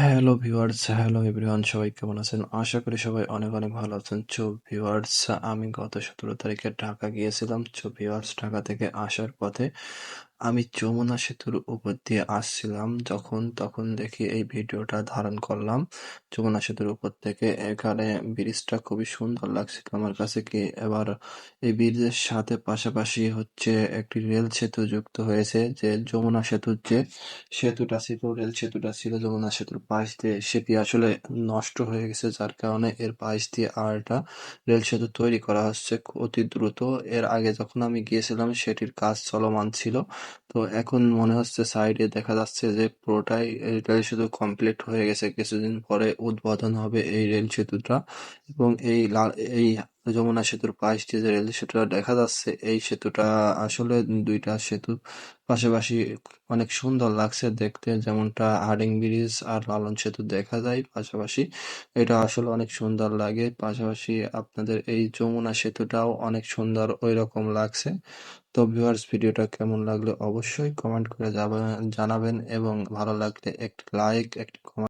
Hello viewers, hello everyone সবাই কেমন আছেন? আশা করি সবাই অনেক অনেক ভালো আছেন। চো ভিউয়ার্স আমি গত ১৭ তারিখে ঢাকা গিয়েছিলাম। চো ভিউয়ার্স ঢাকা থেকে আসার পথে আমি যমুনা সেতুর উপর দিয়ে আসছিলাম যখন, তখন দেখি এই ভিডিওটা ধারণ করলাম। যমুনা সেতুর উপর থেকে এখানে ব্রিজটা খুবই সুন্দর লাগছিল আমার কাছে কি এবার এই ব্রিজের সাথে পাশাপাশি হচ্ছে একটি রেল সেতু যুক্ত হয়েছে যে যমুনা সেতুর যে সেতুটা ছিল, রেল সেতুটা ছিল যমুনা সেতুর পাশ দিয়ে সেটি আসলে নষ্ট হয়ে গেছে যার কারণে এর পাশ দিয়ে আর একটা রেল সেতু তৈরি করা হচ্ছে অতি দ্রুত এর আগে যখন আমি গিয়েছিলাম সেটির কাজ চলমান ছিল তো এখন মনে হচ্ছে সাইডে দেখা যাচ্ছে যে পুরোটাই রেল সেতু কমপ্লিট হয়ে গেছে। কিছুদিন পরে উদ্বোধন হবে এই রেল সেতুটা এবং এই এই যমুনা সেতুর পাশ দিয়ে যে রেল সেতুটা দেখা যাচ্ছে, এই সেতুটা আসলে দুইটা সেতু পাশাপাশি অনেক সুন্দর লাগছে দেখতে। যেমনটা হার্ডিং ব্রিজ আর লালন সেতু দেখা যায় পাশাপাশি। এটা আসলে অনেক সুন্দর লাগে। পাশাপাশি আপনাদের এই যমুনা সেতুটাও অনেক সুন্দর ওই রকম লাগছে। তো ভিউয়ার্স ভিডিওটা কেমন লাগল অবশ্যই কমেন্ট করে জানাবেন এবং ভালো লাগলে একটি লাইক একটি কমেন্ট